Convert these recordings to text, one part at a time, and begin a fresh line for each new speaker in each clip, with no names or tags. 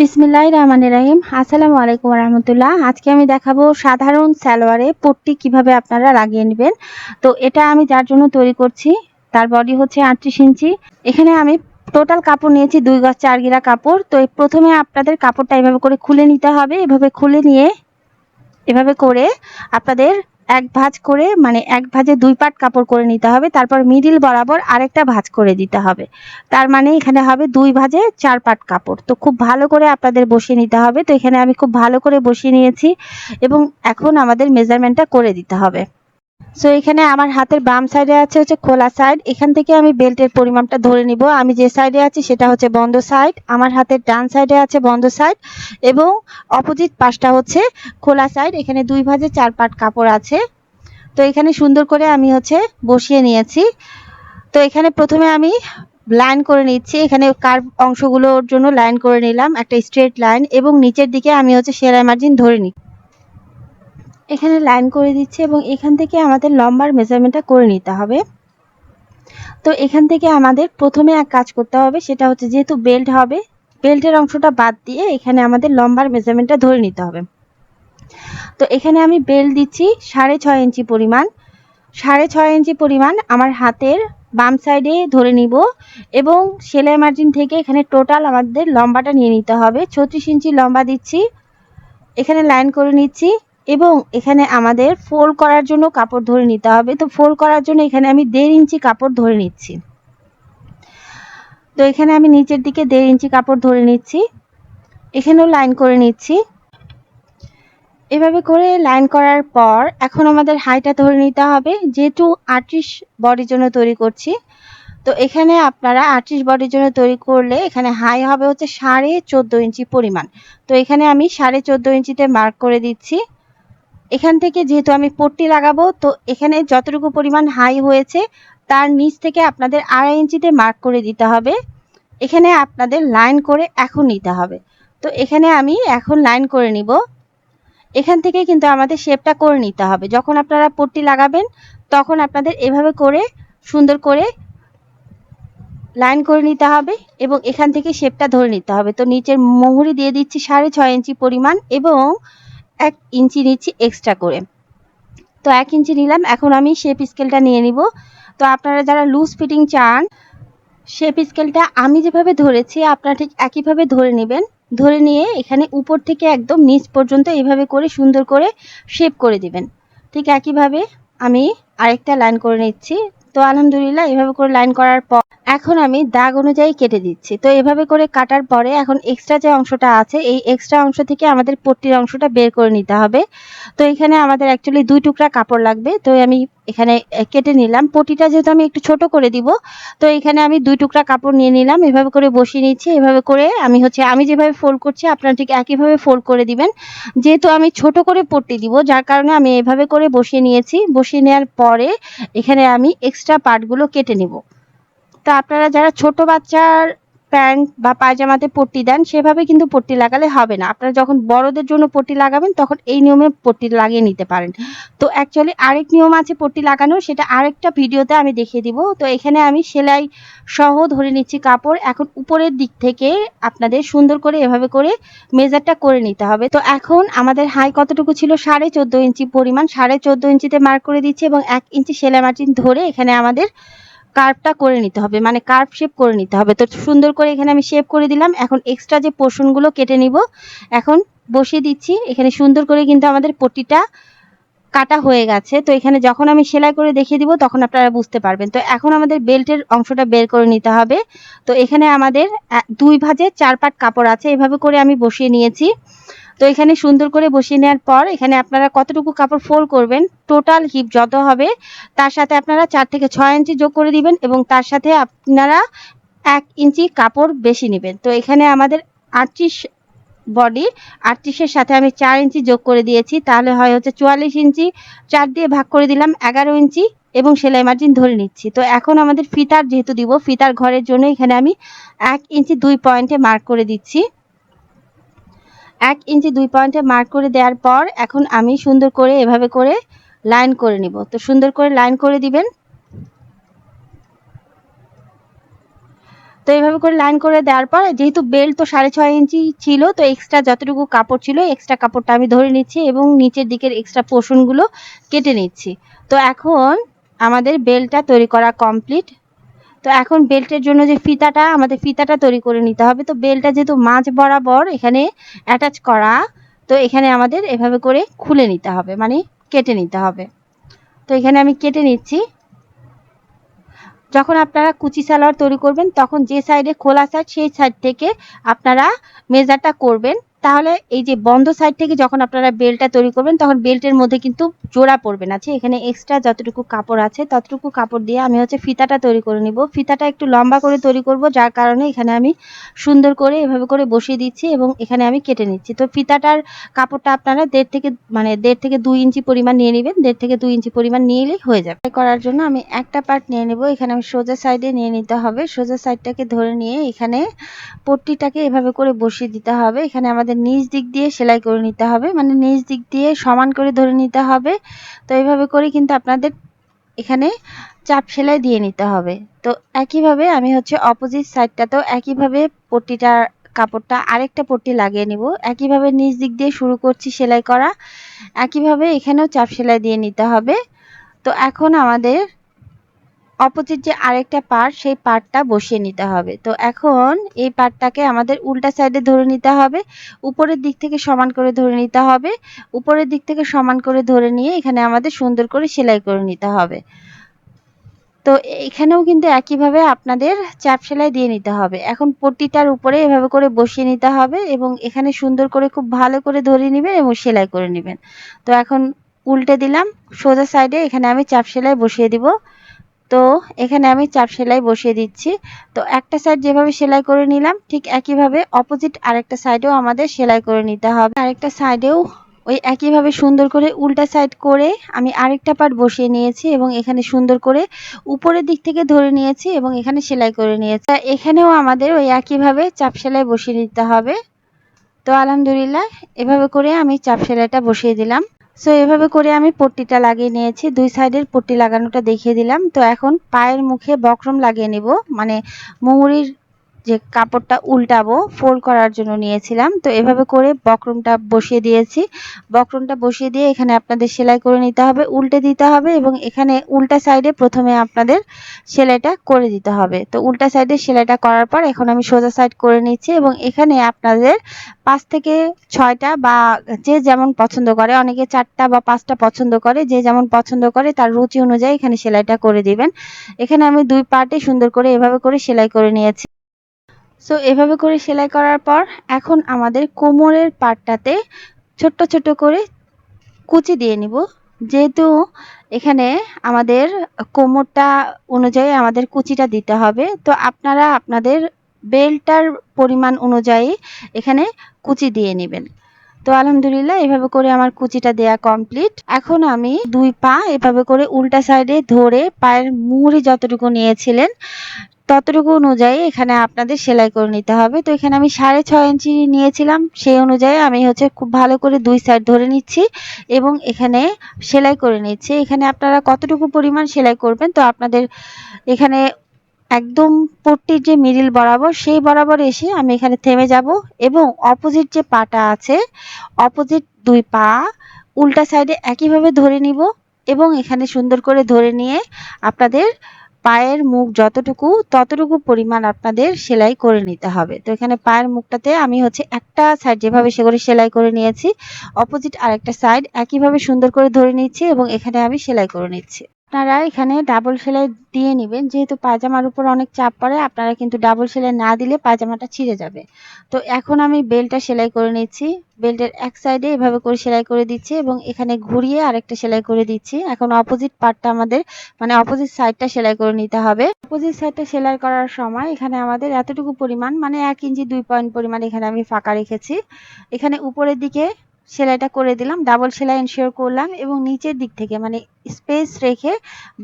বিসমিল্লাহ রহমান রাহিম। আসসালামু আলাইকুম রহমতুল্লাহ আজকে আমি দেখাবো সাধারণ সালোয়ারে পট্টি কীভাবে আপনারা লাগিয়ে নেবেন। তো এটা আমি যার জন্য তৈরি করছি, তার বডি হচ্ছে আটত্রিশ ইঞ্চি। এখানে আমি টোটাল কাপড় নিয়েছি দুই গজ চার গিরা কাপড়। তো প্রথমে আপনাদের কাপড়টা এভাবে করে খুলে নিতে হবে। এভাবে খুলে নিয়ে, এভাবে করে আপনাদের এক ভাঁজ করে মানে এক ভাঁজে দুই পাট কাপড় করে নিতে হবে, তারপর মিডিল বরাবর আরেকটা ভাঁজ করে দিতে হবে। তার মানে এখানে হবে দুই ভাঁজে চার পাট কাপড়। তো খুব ভালো করে আপনাদের বসিয়ে নিতে হবে। তো এখানে আমি খুব ভালো করে বসিয়ে নিয়েছি এবং এখন আমাদের মেজারমেন্টটা করে দিতে হবে। সো এখানে আমার হাতের বাম সাইডে আছে হচ্ছে খোলা সাইড এখান থেকে আমি বেল্টের পরিমাপটা ধরে নিব। আমি যে সাইডে আছি সেটা হচ্ছে বন্ধ সাইড আমার হাতের ডান সাইডে আছে বন্ধ সাইড এবং অপোজিট পাশটা হচ্ছে খোলা সাইড এখানে দুই ভাঁজে চার পাট কাপড় আছে। তো, এখানে সুন্দর করে আমি হচ্ছে বসিয়ে নিয়েছি। তো, এখানে প্রথমে আমি লাইন করে নিচ্ছি। এখানে কার অংশগুলোর জন্য লাইন করে নিলাম। একটা স্ট্রেট লাইন এবং নিচের দিকে আমি হচ্ছে সেলাই মার্জিন ধরে নিই এখানে লাইন করে দিচ্ছি এবং এখান থেকে আমাদের লম্বার মেজারমেন্টটা করে নিতে হবে। তো এখান থেকে আমাদের প্রথমে এক কাজ করতে হবে, সেটা হচ্ছে যেহেতু বেল্ট হবে বেল্টের অংশটা বাদ দিয়ে এখানে আমাদের লম্বার মেজারমেন্টটা ধরে নিতে হবে। তো এখানে আমি বেল্ট দিচ্ছি সাড়ে ছয় ইঞ্চি পরিমাণ। সাড়ে ছয় ইঞ্চি পরিমাণ আমার হাতের বাম সাইডে ধরে নিব এবং সেলাই মার্জিন থেকে এখানে টোটাল আমাদের লম্বাটা নিয়ে নিতে হবে। ছত্রিশ ইঞ্চি লম্বা দিচ্ছি। এখানে লাইন করে নিচ্ছি। এবং এখানে আমাদের ফোল্ড করার জন্য কাপড় ধরে নিতে হবে। তো ফোল্ড করার জন্য এখানে আমি দেড় ইঞ্চি কাপড় ধরে নিচ্ছি। তো এখানে আমি নিচের দিকে দেড় ইঞ্চি কাপড় ধরে নিচ্ছি। এখানেও লাইন করে নিচ্ছি। এভাবে করে লাইন করার পর এখন আমাদের হাইটা ধরে নিতে হবে। যেহেতু আটত্রিশ বডির জন্য তৈরি করছি, তো এখানে আপনারা আটত্রিশ বডির জন্য তৈরি করলে এখানে হাই হবে হচ্ছে সাড়ে চোদ্দ ইঞ্চি পরিমাণ। তো এখানে আমি সাড়ে চোদ্দ ইঞ্চিতে মার্ক করে দিচ্ছি। এখান থেকে যেহেতু আমি পট্টি লাগাবো, তো এখানে যতটুকু পরিমাণ হাই হয়েছে, তার নিচ থেকে আপনাদের আড়াই ইঞ্চিতে মার্ক করে দিতে হবে। এখানে আপনাদের লাইন করে এখন নিতে হবে। তো এখানে আমি এখন লাইন করে নিব। এখান থেকে কিন্তু আমাদের শেপটা করে নিতে হবে। যখন আপনারা পট্টি লাগাবেন, তখন আপনাদের এভাবে করে, সুন্দর করে লাইন করে নিতে হবে এবং এখান থেকে শেপটা ধরে নিতে হবে। তো নিচের মোহরি দিয়ে দিচ্ছি সাড়ে ছয় ইঞ্চি পরিমাণ এবং এক ইঞ্চি নিচ্ছি এক্সট্রা করে। তো এক ইঞ্চি নিলাম, এখন আমি শেপ স্কেলটা নিয়ে নিব। তো আপনারা যারা লুজ ফিটিং চান শেপ স্কেলটা আমি যেভাবে ধরেছি, আপনারা ঠিক একইভাবে ধরে নেবেন। ধরে নিয়ে এখানে উপর থেকে একদম নিচ পর্যন্ত এভাবে করে সুন্দর করে শেপ করে দিবেন। ঠিক একইভাবে আমি আরেকটা লাইন করে নিচ্ছি তো আলহামদুলিল্লাহ, এভাবে করে লাইন করার পর এখন আমি দাগ অনুযায়ী কেটে দিচ্ছি। তো এভাবে করে কাটার পরে এখন এক্সট্রা যে অংশটা আছে, এই এক্সট্রা অংশ থেকে আমাদের পট্টির অংশটা বের করে নিতে হবে। তো এখানে আমাদের অ্যাকচুয়ালি দুই টুকরা কাপড় লাগবে। তো আমি এখানে কেটে নিলাম। পটিটা যেহেতু আমি একটু ছোট করে দিব, তো এখানে আমি দুই টুকরা কাপড় নিয়ে নিলাম। এভাবে করে বসিয়ে নিচ্ছি। এভাবে করে আমি হচ্ছে, আমি যেভাবে ফোল্ড করছি, আপনারা ঠিক একইভাবে ফোল্ড করে দিবেন। যেহেতু আমি ছোট করে পট্টি দিব, যার কারণে আমি এভাবে করে বসিয়ে নিয়েছি। বসিয়ে নেওয়ার পরে এখানে আমি এক্সট্রা পার্টগুলো কেটে নেব। তা আপনারা যারা ছোট বাচ্চার প্যান্ট বা পায়জামাতে পট্টি দেন, সেভাবে কিন্তু পট্টি লাগালে হবে না। আপনারা যখন বড়দের জন্য পট্টি লাগাবেন, তখন এই নিয়মে পট্টি লাগিয়ে নিতে পারেন। তো অ্যাকচুয়ালি আরেক নিয়ম আছে পট্টি লাগানোর, সেটা আরেকটা ভিডিওতে আমি দেখিয়ে দিব। তো এখানে আমি সেলাই সহ ধরে নিচ্ছি কাপড়। এখন উপরের দিক থেকে আপনাদের সুন্দর করে এভাবে করে মেজারটা করে নিতে হবে। তো এখন আমাদের হাই কতটুকু ছিল? সাড়ে চোদ্দ ইঞ্চি পরিমাণ। সাড়ে চোদ্দ ইঞ্চিতে মার্ক করে দিচ্ছি এবং এক ইঞ্চি সেলাই মার্জিন ধরে এখানে আমাদের কার্ভটা করে নিতে হবে মানে কার্ভ শেপ করে নিতে হবে। তো সুন্দর করে এখানে আমি শেপ করে দিলাম। এখন এক্সট্রা যে পোর্শনগুলো কেটে নিব, এখন বসিয়ে দিচ্ছি। এখানে সুন্দর করে কিন্তু আমাদের পটিটা কাটা হয়ে গেছে। তো এখানে যখন আমি সেলাই করে দেখিয়ে দিব, তখন আপনারা বুঝতে পারবেন। তো এখন আমাদের বেল্টের অংশটা বের করে নিতে হবে। তো এখানে আমাদের দুই ভাজে চার পাট কাপড় আছে। এভাবে করে আমি বসিয়ে নিয়েছি। তো এখানে সুন্দর করে বসিয়ে নেওয়ার পর এখানে আপনারা কতটুকু কাপড় ফোল্ড করবেন টোটাল হিপ যত হবে, তার সাথে আপনারা চার থেকে ছয় ইঞ্চি যোগ করে দিবেন এবং তার সাথে আপনারা এক ইঞ্চি কাপড় বেশি নেবেন। তো এখানে আমাদের আটত্রিশ বডি আটত্রিশের সাথে আমি চার ইঞ্চি যোগ করে দিয়েছি, তাহলে হয় হচ্ছে চুয়াল্লিশ ইঞ্চি, চার দিয়ে ভাগ করে দিলাম এগারো ইঞ্চি এবং সেলাই মার্জিন ধরে নিচ্ছি। তো এখন আমাদের ফিতার যেহেতু দিব, ফিতার ঘরের জন্য এখানে আমি এক ইঞ্চি দুই পয়েন্টে মার্ক করে দিচ্ছি। এক ইঞ্চি দুই পয়েন্টে মার্ক করে দেওয়ার পর এখন আমি সুন্দর করে এভাবে করে লাইন করে নিব। তো সুন্দর করে লাইন করে দিবেন। তো এইভাবে করে লাইন করে দেওয়ার পর যেহেতু বেল্ট তো সাড়ে ছয় ইঞ্চি ছিল, তো এক্সট্রা যতটুকু কাপড় ছিল এক্সট্রা কাপড়টা আমি ধরে নিচ্ছি এবং নিচের দিকের এক্সট্রা পোর্শনগুলো কেটে নিচ্ছি। তো এখন আমাদের বেল্টটা তৈরি করা কমপ্লিট তো এখন বেল্টের জন্য যে ফিতাটা, আমাদের ফিতাটা তৈরি করে নিতে হবে। তো বেল্টটা যেহেতু মাঝ বরাবর এখানে অ্যাটাচ করা, তো এখানে আমাদের এভাবে করে খুলে নিতে হবে মানে কেটে নিতে হবে। তো এখানে আমি কেটে নিচ্ছি। যখন আপনারা কুচি সালোয়ার তৈরি করবেন, তখন যে সাইডে খোলা সাইড সেই সাইড থেকে আপনারা মেজারটা করবেন। তাহলে এই যে বন্ধ সাইড থেকে যখন আপনারা বেল্টটা তৈরি করবেন, তখন বেল্টের মধ্যে কিন্তু জোড়া পড়বে না। আছে এখানে এক্সট্রা যতটুকু কাপড় আছে, ততটুকু কাপড় দিয়ে আমি হচ্ছে ফিতাটা তৈরি করে নিব। ফিতাটা একটু লম্বা করে তৈরি করব, যার কারণে এখানে আমি সুন্দর করে এভাবে করে বসিয়ে দিচ্ছি এবং এখানে আমি কেটে নিচ্ছি। তো ফিতাটার কাপড়টা আপনারা দেড় থেকে মানে দেড় থেকে দুই ইঞ্চি পরিমাণ নিয়ে নেবেন। দেড় থেকে দুই ইঞ্চি পরিমাণ নিয়ে নিলেই হয়ে যাবে। করার জন্য আমি একটা পার্ট নিয়ে নেব। এখানে আমি সোজা সাইডে নিয়ে নিতে হবে। সোজা সাইডটাকে ধরে নিয়ে এখানে পট্টিটাকে এভাবে করে বসিয়ে দিতে হবে। এখানে আমাদের নিচ দিক দিয়ে সেলাই করে নিতে হবে। মানে নিচ দিক দিয়ে সমান করে ধরে নিতে হবে। তো এইভাবে করে কিন্তু আপনাদের এখানে চাপ সেলাই দিয়ে নিতে হবে। তো একইভাবে আমি হচ্ছে অপোজিট সাইডটাতেও একইভাবে পট্টিটা, কাপড়টা আরেকটা পট্টি লাগিয়ে নিব। একইভাবে নিচ দিক দিয়ে শুরু করছি সেলাই করা। একইভাবে এখানেও চাপ সেলাই দিয়ে নিতে হবে। তো এখন আমাদের অপোজিট যে আরেকটা পার্ট সেই পার্টটা বসিয়ে নিতে হবে। তো এখন এই পার্টটাকে আমাদের উল্টা সাইডে ধরে নিতে হবে। উপরের দিক থেকে সমান করে ধরে নিতে হবে। উপরের দিক থেকে সমান করে ধরে নিয়ে এখানে আমাদের সুন্দর করে সেলাই করে নিতে হবে। তো এখানেও কিন্তু একইভাবে আপনাদের চাপ সেলাই দিয়ে নিতে হবে। এখন পট্টিটার উপরে এভাবে করে বসিয়ে নিতে হবে এবং এখানে সুন্দর করে খুব ভালো করে ধরে নেবেন এবং সেলাই করে নেবেন। তো এখন উল্টে দিলাম। সোজা সাইডে এখানে আমি চাপ সেলাই বসিয়ে দিব। তো এখানে আমি চাপ সেলাই বসিয়ে দিচ্ছি। তো একটা সাইড যেভাবে সেলাই করে নিলাম, ঠিক একইভাবে অপোজিট আরেকটা সাইডেও আমাদের সেলাই করে নিতে হবে। আরেকটা সাইডেও ওই একইভাবে সুন্দর করে উল্টা সাইড করে আমি আরেকটা পার্ট বসিয়ে নিয়েছি এবং এখানে সুন্দর করে উপরের দিক থেকে ধরে নিয়েছি এবং এখানে সেলাই করে নিয়েছি। এখানেও আমাদের ওই একইভাবে চাপ সেলাই বসিয়ে নিতে হবে। তো আলহামদুলিল্লাহ, এভাবে করে আমি চাপ সেলাইটা বসিয়ে দিলাম। সো এভাবে করে আমি পট্টিটা লাগিয়ে নিয়েছি। দুই সাইডের পট্টি লাগানোটা দেখিয়ে দিলাম। তো এখন পায়ের মুখে বক্রম লাগিয়ে নেব। মানে মুহুরির যে কাপড়টা উল্টাবো ফোল্ড করার জন্য নিয়েছিলাম। তো এভাবে করে বক্রমটা বসিয়ে দিয়েছি। বক্রমটা বসিয়ে দিয়ে এখানে আপনাদের সেলাই করে নিতে হবে, উল্টে দিতে হবে এবং এখানে উল্টা সাইডে প্রথমে আপনাদের সেলাইটা করে দিতে হবে। তো উল্টা সাইডে সেলাইটা করার পর এখন আমি সোজা সাইড করে নিচ্ছি এবং এখানে আপনাদের পাঁচ থেকে ছয়টা বা যে যেমন পছন্দ করে, অনেকে চারটা বা পাঁচটা পছন্দ করে, যে যেমন পছন্দ করে তার রুচি অনুযায়ী এখানে সেলাইটা করে দিবেন। এখানে আমি দুই পার্টে সুন্দর করে এভাবে করে সেলাই করে নিয়েছি। সো এভাবে করে সেলাই করার পর এখন আমাদের কোমরের পার্টটাতে ছোট্ট ছোট করে কুচি দিয়ে নিব। যেহেতু এখানে আমাদের কোমরটা অনুযায়ী আমাদের কুচিটা দিতে হবে, তো আপনারা আপনাদের বেল্টার পরিমাণ অনুযায়ী এখানে কুচি দিয়ে নেবেন। তো আলহামদুলিল্লাহ, এভাবে করে আমার কুচিটা দেয়া কমপ্লিট। এখন আমি দুই পা এভাবে করে উল্টা সাইডে ধরে পায়ের মুহুরি যতটুকু নিয়েছিলেন ততটুকু অনুযায়ী এখানে আপনাদের সেলাই করে নিতে হবে। তো এখানে আমি সাড়ে ছয় ইঞ্চি নিয়েছিলাম, সেই অনুযায়ী আমি হচ্ছে খুব ভালো করে দুই সাইড ধরে নিচ্ছি এবং এখানে সেলাই করে নিচ্ছি। এখানে আপনারা কতটুকু পরিমাণ সেলাই করবেন তো আপনাদের এখানে একদম পট্টির যে মিডিল বরাবর, সেই বরাবর এসে আমি এখানে থেমে যাব এবং অপোজিট যে পাটা আছে অপোজিট দুই পা উল্টা সাইডে একইভাবে ধরে নিব এবং এখানে সুন্দর করে ধরে নিয়ে আপনাদের পায়ের মুখ যতটুকু, ততটুকু পরিমাণ আপনাদের সেলাই করে নিতে হবে। তো এখানে পায়ের মুখটাতে আমি হচ্ছে একটা সাইড যেভাবে সে করে সেলাই করে নিয়েছি অপোজিট আরেকটা সাইড একইভাবে সুন্দর করে ধরে নিচ্ছি এবং এখানে আমি সেলাই করে নিচ্ছি। আপনারা এখানে ডাবল সেলাই দিয়ে নেবেন। যেহেতু পায়জামার উপর অনেক চাপ পড়ে, আপনারা কিন্তু ডাবল সেলাই না দিলে পায়জামাটা ছিঁড়ে যাবে। তো এখন আমি বেল্টটা সেলাই করে নিচ্ছি। বেল্টের এক সাইডে এভাবে করে সেলাই করে দিচ্ছি এবং এখানে ঘুরিয়ে আরেকটা সেলাই করে দিচ্ছি। এখন অপোজিট পার্টটা আমাদের মানে অপোজিট সাইডটা সেলাই করে নিতে হবে। অপোজিট সাইডটা সেলাই করার সময় এখানে আমাদের এতটুকু পরিমাণ মানে এক ইঞ্চি দুই পয়েন্ট পরিমাণ এখানে আমি ফাঁকা রেখেছি। এখানে উপরের দিকে সেলাইটা করে দিলাম ডাবল সেলাই এনশিওর করলাম এবং নিচের দিক থেকে মানে স্পেস রেখে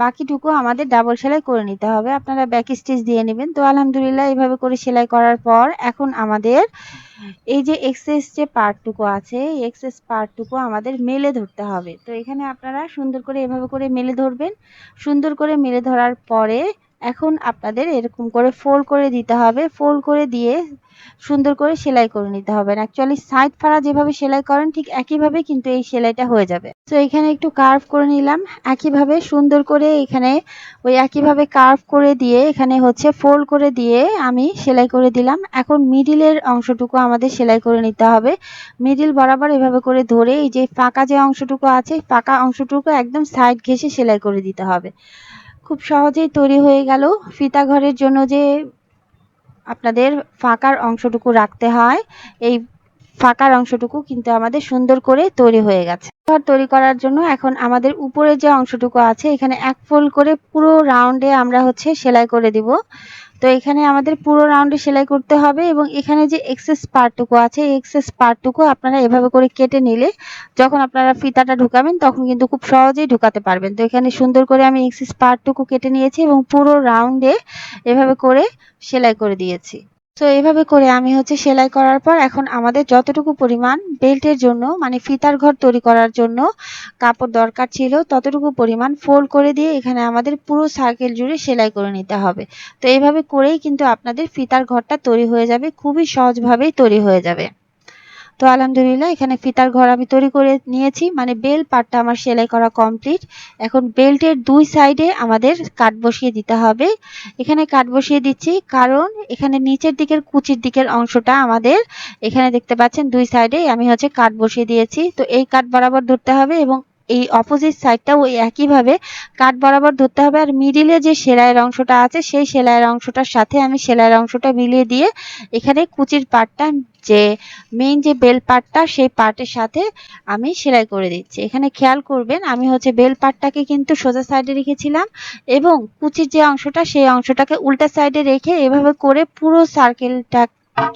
বাকিটুকু আমাদের ডাবল সেলাই করে নিতে হবে। আপনারা ব্যাক স্টিচ দিয়ে নেবেন। তো আলহামদুলিল্লাহ এইভাবে করে সেলাই করার পর এখন আমাদের এই যে এক্সেস যে পার্টটুকু আছে, এই এক্সেস পার্টটুকু আমাদের মেলে ধরতে হবে। তো এখানে আপনারা সুন্দর করে এভাবে করে মেলে ধরবেন। সুন্দর করে মেলে ধরার পরে এখন আপনাদের এরকম করে ফোল্ড করে দিতে হবে। ফোল্ড করে দিয়ে সুন্দর করে সেলাই করে নিতে হবে। অ্যাকচুয়ালি সাইড ফাড়া যেভাবে সেলাই করেন, ঠিক একইভাবে কিন্তু এই সেলাইটা হয়ে যাবে। তো এখানে একটু কার্ভ করে নিলাম। একইভাবে সুন্দর করে এখানে ওই একইভাবে কার্ভ করে দিয়ে এখানে হচ্ছে ফোল্ড করে দিয়ে আমি সেলাই করে দিলাম। এখন মিডিলের অংশটুকু আমাদের সেলাই করে নিতে হবে। মিডিল বরাবর এভাবে করে ধরে এই যে ফাঁকা যে অংশটুকু আছে, ফাঁকা অংশটুকু একদম সাইড ঘেসে সেলাই করে দিতে হবে। খুব সহজেই তৈরি হয়ে গেল। ফিতা ঘরের জন্য যে আপনাদের ফাঁকার অংশটুকু রাখতে হয়, এই ফাঁকার অংশটুকু কিন্তু আমাদের সুন্দর করে তৈরি হয়ে গেছে। ঘর তৈরি করার জন্য এখন আমাদের উপরে যে অংশটুকু আছে, এখানে এক ফোল্ড করে পুরো রাউন্ডে আমরা হচ্ছে সেলাই করে দিব। তো এখানে আমাদের পুরো রাউন্ডে সেলাই করতে হবে এবং এখানে যে এক্সেস পার্টটুকু আছে, এই এক্সেস পার্টটুকু আপনারা এভাবে করে কেটে নিলে যখন আপনারা ফিতাটা ঢুকাবেন তখন কিন্তু খুব সহজেই ঢুকাতে পারবেন। তো এখানে সুন্দর করে আমি এক্সেস পার্টটুকু কেটে নিয়েছি এবং পুরো রাউন্ডে এভাবে করে সেলাই করে দিয়েছি। তো এভাবে করে আমি হচ্ছে সেলাই করার পর এখন আমাদের যতটুকু পরিমাণ বেল্টের জন্য মানে ফিতার ঘর তৈরি করার জন্য কাপড় দরকার ছিল, ততটুকু পরিমাণ ফোল্ড করে দিয়ে এখানে আমাদের পুরো সার্কেল জুড়ে সেলাই করে নিতে হবে। তো এইভাবে করেই কিন্তু আপনাদের ফিতার ঘরটা তৈরি হয়ে যাবে, খুবই সহজভাবেই তৈরি হয়ে যাবে। তো আলহামদুলিল্লাহ, এখানে ফিতার ঘর আমি তৈরি করে নিয়েছি। মানে বেল পাটটা আমার সেলাই করা কমপ্লিট এখন বেল্টের দুই সাইডে আমাদের কাট বসিয়ে দিতে হবে। এখানে কাট বসিয়ে দিচ্ছি কারণ এখানে নিচের দিকের কুচির দিকের অংশটা আমাদের এখানে দেখতে পাচ্ছেন দুই সাইডে আমি হচ্ছে কাট বসিয়ে দিয়েছি। তো এই কাট বরাবর ধরতে হবে এবং এই অপোজিট সাইডটাও ওই একইভাবে কাট বরাবর ধরতে হবে। আর মিডিলে যে সেলাইয়ের অংশটা আছে, সেই সেলাইয়ের অংশটার সাথে আমি সেলাইয়ের অংশটা মিলিয়ে দিয়ে এখানে কুচির পাটটা যে মেইন যে বেল পাটটা, সেই পাটের সাথে আমি সেলাই করে দিচ্ছি। এখানে খেয়াল করবেন, আমি হচ্ছে বেল পাটটাকে কিন্তু সোজা সাইডে রেখেছিলাম এবং কুচির যে অংশটা, সেই অংশটাকে উল্টা সাইডে রেখে এভাবে করে পুরো সার্কেলটা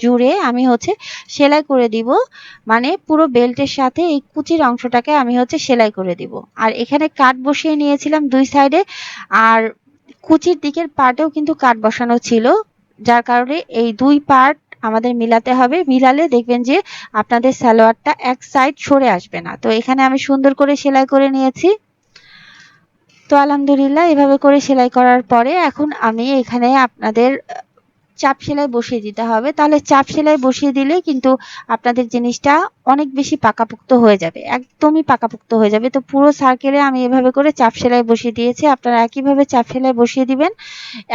জুড়ে আমি হচ্ছে সেলাই করে দিব। মানে পুরো বেল্টের সাথে এই কুচির অংশটাকে আমি হচ্ছে সেলাই করে দিব। আর এখানে কাট বসিয়ে নিয়েছিলাম দুই সাইডে। আর কুচির দিকের পার্টেও কিন্তু কাট বসানো ছিল। যার কারণে এই দুই পার্ট আমাদের মিলাতে হবে। মিলালে দেখবেন যে আপনাদের সালোয়ারটা এক সাইড সরে আসবে না। তো এখানে আমি সুন্দর করে সেলাই করে নিয়েছি। তো আলহামদুলিল্লাহ এভাবে করে সেলাই করার পরে এখন আমি এখানে আপনাদের চাপ সেলাই বসিয়ে দিতে হবে। তাহলে চাপ সেলাই বসিয়ে দিলে কিন্তু আপনাদের জিনিসটা অনেক বেশি পাকাপোক্ত হয়ে যাবে, একদমই পাকাপোক্ত হয়ে যাবে। তো পুরো সার্কেলে আমি এভাবে করে চাপ সেলাই বসিয়ে দিয়েছি, আপনারা একইভাবে চাপ সেলাই বসিয়ে দিবেন।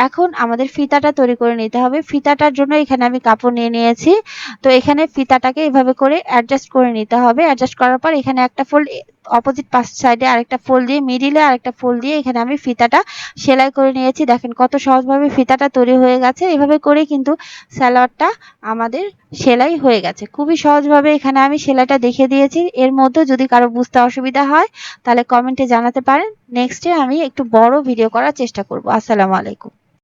এখন আমাদের ফিতাটা তৈরি করে নিতে হবে। ফিতাটার জন্য এখানে আমি কাপড় নিয়ে নিয়েছি। তো এখানে ফিতাটাকে এভাবে করে অ্যাডজাস্ট করে নিতে হবে। অ্যাডজাস্ট করার পর এখানে একটা ফোল্ড অপোজিট পাশ সাইডে আরেকটা ফোল্ড দিয়ে মিডিলে আরেকটা ফোল্ড দিয়ে এখানে আমি ফিতাটা সেলাই করে নিয়েছি। দেখেন কত সহজভাবে ফিতাটা তৈরি হয়ে গেছে। এভাবে করে কিন্তু সালোয়ারটা আমাদের সেলাই হয়ে গেছে। খুবই সহজভাবে এখানে আমি সেলাইটা দেখে দিয়েছি। এর মধ্যে যদি কারও বুঝতে অসুবিধা হয়, তাহলে কমেন্টে জানাতে পারেন। নেক্সটে আমি একটু বড় ভিডিও করার চেষ্টা করব। আসসালামু আলাইকুম।